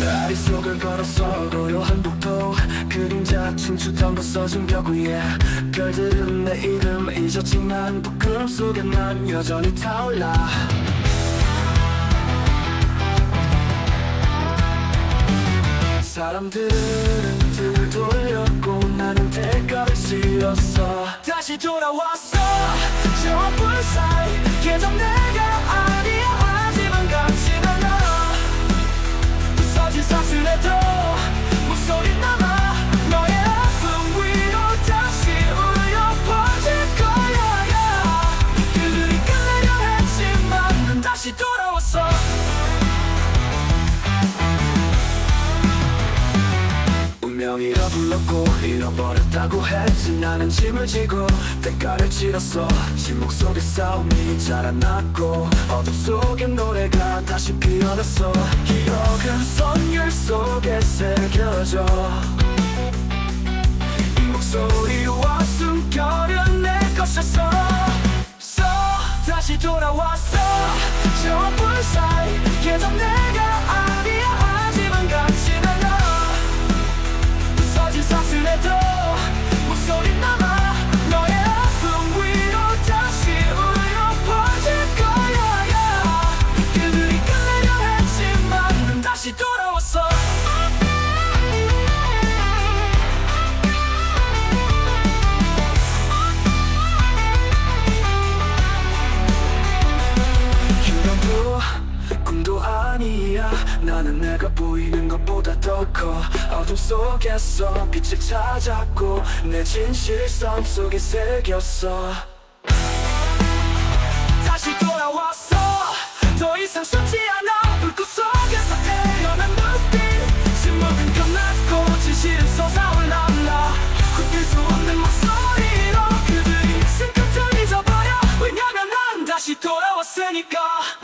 머릿속을 걸었어 고요 한 복도 그림자 춤추던 부서진 벽 위에 별들은 내 이름 잊었지만 부끄럼 속에 난 여전히 타올라. 사람들은 등을 돌렸고 나는 대가를 치렀어. 다시 돌아왔어. 저 불사이 예전 내가 잃어버렸다고 했지. 나는 짐을 지고 대가를 치렀어. 침묵 속에 싸움이 자라났고 어둠 속에 노래가 다시 피어났어. 기억은 선율 속에 새겨져. 이 목소리와 숨결은 내 것이었어. So 다시 돌아왔어. 저 불사이 예전 내 아니야. 나는 내가 보이는 것보다 더 커. 어둠 속에서 빛을 찾았고 내 진실성 속에 새겼어. 다시 돌아왔어. 더 이상 숨지 않아. 불꽃 속에서 태어난 눈빛. 침묵은 끝났고 진실은 솟아올라 굽힐 수 없는 목소리로 그들이 승급을 잊어버려. 왜냐면 난 다시 돌아왔으니까.